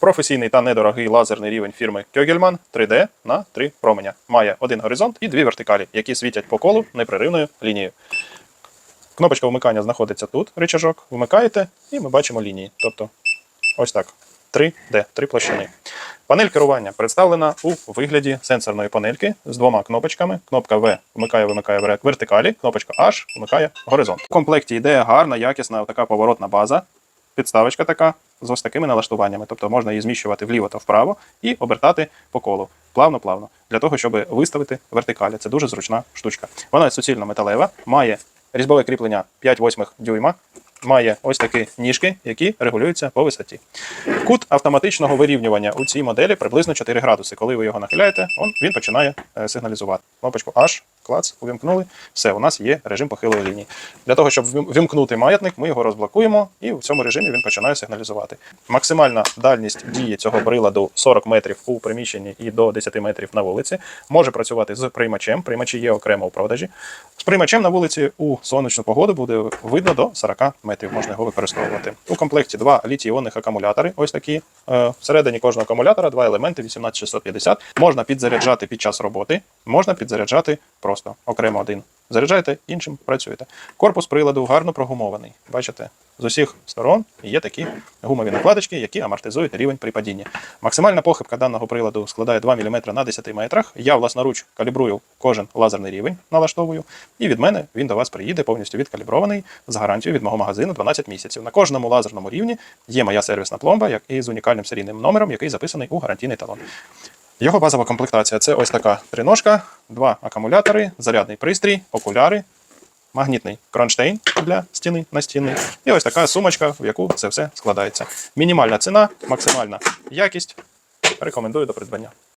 Професійний та недорогий лазерний рівень фірми Кьогельман 3D на 3 променя. Має один горизонт і дві вертикалі, які світять по колу непреривною лінією. Кнопочка вмикання знаходиться тут, рычажок. Вмикаєте, і ми бачимо лінії. Тобто, ось так. 3D, три площини. Панель керування представлена у вигляді сенсорної панельки з двома кнопочками. Кнопка В вмикає, вимикає вертикалі, кнопочка H вмикає горизонт. В комплекті йде гарна, якісна така поворотна база, підставочка така з ось такими налаштуваннями. Тобто можна її зміщувати вліво та вправо і обертати по колу. Плавно-плавно, для того, щоб виставити вертикалі. Це дуже зручна штучка. Вона суцільно металева, має різьбове кріплення 5-8 дюйма, має ось такі ніжки, які регулюються по висоті. Кут автоматичного вирівнювання у цій моделі приблизно 4 градуси. Коли ви його нахиляєте, він починає е, сигналізувати. Кнопочку H, клац, увімкнули. Все, у нас є режим похилої лінії. Для того, щоб вимкнути маятник, ми його розблокуємо, і в цьому режимі він починає сигналізувати. Максимальна дальність дії цього приладу 40 метрів у приміщенні і до 10 метрів на вулиці. Може працювати з приймачем. Приймачі є окремо у продажі. З приймачем на вулиці у сонячну погоду буде видно до 40 метрів. Можна його використовувати. У комплекті два літій-іонних акумулятори. Ось такі. Е, Всередині кожного акумулятора два елементи 18650. Можна підзаряджати під час роботи, можна підзаряджати просто окремо один. Заряджаєте, іншим працюєте. Корпус приладу гарно прогумований. Бачите, з усіх сторон є такі гумові накладочки, які амортизують рівень при падінні. Максимальна похибка даного приладу складає 2 мм на 10 метрах. Я власноруч калібрую кожен лазерний рівень, налаштовую, і від мене він до вас приїде повністю відкалібрований з гарантією від мого магазину 12 місяців. На кожному лазерному рівні є моя сервісна пломба, як і з унікальним серійним номером, який записаний у гарантійний талон. Його базова комплектація це ось така триножка, два акумулятори, зарядний пристрій, окуляри, магнітний кронштейн для стіни на стіни. і ось така сумочка, в яку це все складається. Мінімальна ціна, максимальна якість. Рекомендую до придбання.